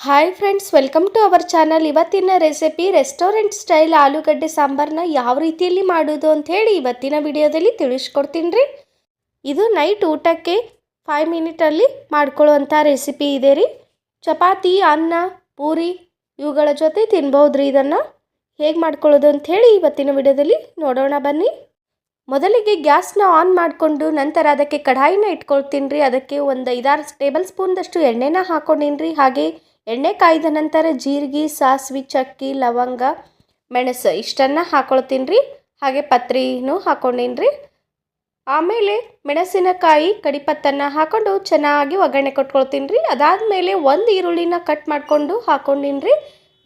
Hi friends welcome to our channel ಇವತ್ತಿನ recipe restaurant style ಆಲೂಗಡ್ಡೆ ಸಾಂಬಾರನ್ನ ಯಾವ ರೀತಿಯಲ್ಲಿ ಮಾಡೋದು ಅಂತ ಹೇಳಿ ಇವತ್ತಿನ ವಿಡಿಯೋದಲ್ಲಿ ತಿಳಿಸ್ಕೊಡ್ತೀನಿ ರೀ ಇದು ನೈಟ್ ಊಟಕ್ಕೆ ಫೈವ್ ಮಿನಿಟಲ್ಲಿ ಮಾಡ್ಕೊಳ್ಳುವಂಥ ರೆಸಿಪಿ ಇದೆ ರೀ. ಚಪಾತಿ, ಅನ್ನ, ಪೂರಿ ಇವುಗಳ ಜೊತೆ ತಿನ್ಬೋದು ರೀ ಇದನ್ನು. ಹೇಗೆ ಮಾಡ್ಕೊಳ್ಳೋದು ಅಂತ ಹೇಳಿ ಇವತ್ತಿನ ವಿಡಿಯೋದಲ್ಲಿ ನೋಡೋಣ ಬನ್ನಿ. ಮೊದಲಿಗೆ ಗ್ಯಾಸ್ನ ಆನ್ ಮಾಡಿಕೊಂಡು ನಂತರ ಅದಕ್ಕೆ ಕಡಾಯಿನ ಇಟ್ಕೊಳ್ತೀನಿ ರೀ ಅದಕ್ಕೆ ಒಂದು ಐದಾರು ಟೇಬಲ್ ಸ್ಪೂನ್ದಷ್ಟು ಎಣ್ಣೆನ ಹಾಕ್ಕೊಂಡಿನ್ರಿ ರೀ ಹಾಗೆ ಎಣ್ಣೆ ಕಾಯ್ದ ನಂತರ ಜೀರಿಗೆ, ಸಾಸಿವೆ, ಚಕ್ಕಿ, ಲವಂಗ, ಮೆಣಸು ಇಷ್ಟನ್ನು ಹಾಕೊಳ್ತೀನಿ ರೀ ಹಾಗೆ ಪತ್ರಿನೂ ಹಾಕೊಂಡೀನಿ ರೀ ಆಮೇಲೆ ಮೆಣಸಿನಕಾಯಿ ಕಡಿಪತ್ತನ್ನು ಹಾಕೊಂಡು ಚೆನ್ನಾಗಿ ಒಗ್ಗರಣೆ ಕೊಟ್ಕೊಳ್ತೀನಿ ರೀ ಅದಾದಮೇಲೆ ಒಂದು ಈರುಳ್ಳಿನ ಕಟ್ ಮಾಡಿಕೊಂಡು ಹಾಕೊಂಡೀನಿ ರೀ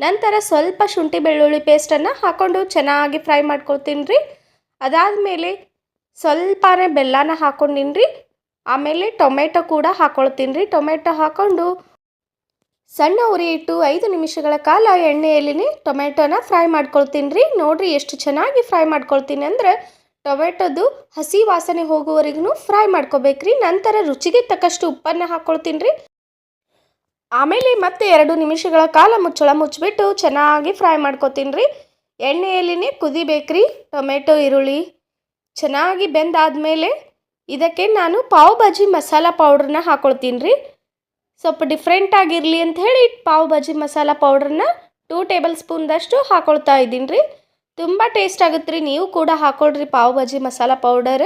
ನಂತರ ಸ್ವಲ್ಪ ಶುಂಠಿ ಬೆಳ್ಳುಳ್ಳಿ ಪೇಸ್ಟನ್ನು ಹಾಕ್ಕೊಂಡು ಚೆನ್ನಾಗಿ ಫ್ರೈ ಮಾಡ್ಕೊಳ್ತೀನಿ ರೀ ಅದಾದಮೇಲೆ ಸ್ವಲ್ಪನೇ ಬೆಲ್ಲನ ಹಾಕೊಂಡೀನಿ ರೀ ಆಮೇಲೆ ಟೊಮೆಟೊ ಕೂಡ ಹಾಕ್ಕೊಳ್ತೀನಿ ರೀ ಟೊಮೆಟೊ ಹಾಕ್ಕೊಂಡು ಸಣ್ಣ ಉರಿ ಇಟ್ಟು ಐದು ನಿಮಿಷಗಳ ಕಾಲ ಎಣ್ಣೆಯಲ್ಲಿ ಟೊಮೆಟೊನ ಫ್ರೈ ಮಾಡ್ಕೊಳ್ತೀನಿ ರೀ ನೋಡಿರಿ ಎಷ್ಟು ಚೆನ್ನಾಗಿ ಫ್ರೈ ಮಾಡ್ಕೊಳ್ತೀನಿ ಅಂದರೆ ಟೊಮೆಟೊದು ಹಸಿ ವಾಸನೆ ಹೋಗುವವರೆಗೂ ಫ್ರೈ ಮಾಡ್ಕೋಬೇಕ್ರಿ. ನಂತರ ರುಚಿಗೆ ತಕ್ಕಷ್ಟು ಉಪ್ಪನ್ನು ಹಾಕ್ಕೊಳ್ತೀನಿ ರೀ ಆಮೇಲೆ ಮತ್ತೆ ಎರಡು ನಿಮಿಷಗಳ ಕಾಲ ಮುಚ್ಚಳ ಮುಚ್ಚಿಬಿಟ್ಟು ಚೆನ್ನಾಗಿ ಫ್ರೈ ಮಾಡ್ಕೊತೀನಿ ರೀ ಎಣ್ಣೆಯಲ್ಲಿನೇ ಕುದಿಬೇಕ್ರಿ ಟೊಮೆಟೊ, ಈರುಳ್ಳಿ ಚೆನ್ನಾಗಿ ಬೆಂದಾದ ಮೇಲೆ ಇದಕ್ಕೆ ನಾನು ಪಾವ್ ಭಾಜಿ ಮಸಾಲ ಪೌಡ್ರನ್ನ ಹಾಕ್ಕೊಳ್ತೀನಿ ರೀ ಸ್ವಲ್ಪ ಡಿಫ್ರೆಂಟ್ ಆಗಿರಲಿ ಅಂತ ಹೇಳಿ ಪಾವ್ ಭಾಜಿ ಮಸಾಲ ಪೌಡ್ರನ್ನ ಟೂ ಟೇಬಲ್ ಸ್ಪೂನ್ದಷ್ಟು ಹಾಕೊಳ್ತಾ ಇದ್ದೀನಿ ರೀ. ತುಂಬ ಟೇಸ್ಟ್ ಆಗುತ್ತೆ ರೀ, ನೀವು ಕೂಡ ಹಾಕೊಳ್ರಿ ಪಾವ್ ಭಾಜಿ ಮಸಾಲ ಪೌಡರ್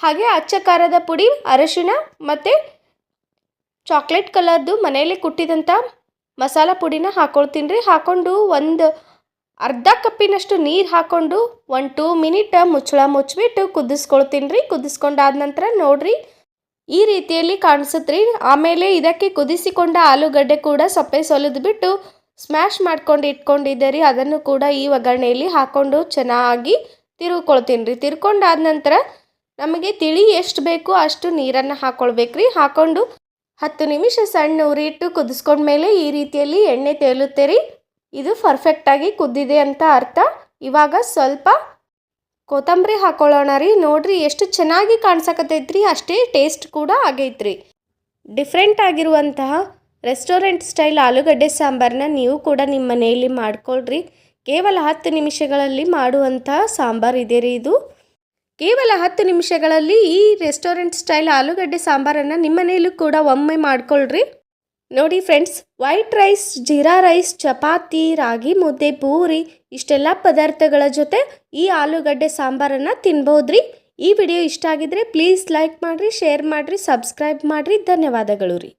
ಹಾಗೆ ಅಚ್ಚ ಖಾರದ ಪುಡಿ ಅರಶಿನ ಮತ್ತು ಚಾಕ್ಲೇಟ್ ಕಲರ್ದು ಮನೆಯಲ್ಲಿ ಕುಟ್ಟಿದಂಥ ಮಸಾಲ ಪುಡಿನ ಹಾಕೊಳ್ತೀನಿ ರೀ. ಹಾಕ್ಕೊಂಡು ಒಂದು ಅರ್ಧ ಕಪ್ಪಿನಷ್ಟು ನೀರು ಹಾಕ್ಕೊಂಡು ಒನ್ ಟೂ ಮಿನಿಟ್ ಮುಚ್ಚಳ ಮುಚ್ಚಿಬಿಟ್ಟು ಕುದಿಸ್ಕೊಳ್ತೀನಿ ರೀ. ಕುದಿಸ್ಕೊಂಡಾದ ನಂತರ ನೋಡಿರಿ ಈ ರೀತಿಯಲ್ಲಿ ಕಾಣಿಸುತ್ತೆ ಆಮೇಲೆ ಇದಕ್ಕೆ ಕುದಿಸಿಕೊಂಡ ಆಲೂಗಡ್ಡೆ ಕೂಡ ಸೊಪ್ಪೆ ಬಿಟ್ಟು ಸ್ಮ್ಯಾಶ್ ಮಾಡ್ಕೊಂಡು ಇಟ್ಕೊಂಡಿದ್ದೆ ರೀ ಅದನ್ನು ಕೂಡ ಈ ಒಗ್ಗರಣೆಯಲ್ಲಿ ಹಾಕ್ಕೊಂಡು ಚೆನ್ನಾಗಿ ತಿರುಗ್ಕೊಳ್ತೀನಿ ರೀ ತಿರ್ಕೊಂಡಾದ ನಂತರ ನಮಗೆ ತಿಳಿ ಎಷ್ಟು ಬೇಕು ಅಷ್ಟು ನೀರನ್ನು ಹಾಕ್ಕೊಳ್ಬೇಕು ರೀ ಹಾಕ್ಕೊಂಡು ಹತ್ತು ನಿಮಿಷ ಸಣ್ಣ ಉರಿ ಇಟ್ಟು ಕುದಿಸ್ಕೊಂಡ್ಮೇಲೆ ಈ ರೀತಿಯಲ್ಲಿ ಎಣ್ಣೆ ತೇಲುತ್ತೆ ರೀ ಇದು ಪರ್ಫೆಕ್ಟಾಗಿ ಕುದ್ದಿದೆ ಅಂತ ಅರ್ಥ. ಇವಾಗ ಸ್ವಲ್ಪ ಕೊತ್ತಂಬರಿ ಹಾಕೊಳ್ಳೋಣ ರೀ. ನೋಡ್ರಿ ಎಷ್ಟು ಚೆನ್ನಾಗಿ ಕಾಣ್ಸಕತ್ತೈತ್ರಿ. ಅಷ್ಟೇ ಟೇಸ್ಟ್ ಕೂಡ ಆಗೈತ್ರಿ. ಡಿಫ್ರೆಂಟ್ ಆಗಿರುವಂತಹ ರೆಸ್ಟೋರೆಂಟ್ ಸ್ಟೈಲ್ ಆಲೂಗಡ್ಡೆ ಸಾಂಬಾರನ್ನ ನೀವು ಕೂಡ ನಿಮ್ಮ ಮನೆಯಲ್ಲಿ ಮಾಡ್ಕೊಳ್ರಿ. ಕೇವಲ ಹತ್ತು ನಿಮಿಷಗಳಲ್ಲಿ ಮಾಡುವಂತಹ ಸಾಂಬಾರು ಇದೆ ರೀ ಇದು. ಕೇವಲ ಹತ್ತು ನಿಮಿಷಗಳಲ್ಲಿ ಈ ರೆಸ್ಟೋರೆಂಟ್ ಸ್ಟೈಲ್ ಆಲೂಗಡ್ಡೆ ಸಾಂಬಾರನ್ನು ನಿಮ್ಮ ಮನೆಯಲ್ಲೂ ಕೂಡ ಒಮ್ಮೆ ಮಾಡ್ಕೊಳ್ರಿ. ನೋಡಿ friends, white rice, jeera rice, chapati, ragi mudde, puri, ಇಷ್ಟೆಲ್ಲ ಪದಾರ್ಥಗಳ ಜೊತೆ ಈ ಆಲೂಗಡ್ಡೆ ಸಾಂಬಾರನ್ನು ತಿನ್ಬೋದ್ರಿ. ಈ ವಿಡಿಯೋ ಇಷ್ಟ ಆಗಿದ್ರೆ ಪ್ಲೀಸ್ ಲೈಕ್ ಮಾಡಿರಿ, ಶೇರ್ ಮಾಡಿರಿ, ಸಬ್ಸ್ಕ್ರೈಬ್ ಮಾಡಿರಿ. ಧನ್ಯವಾದಗಳು ರೀ.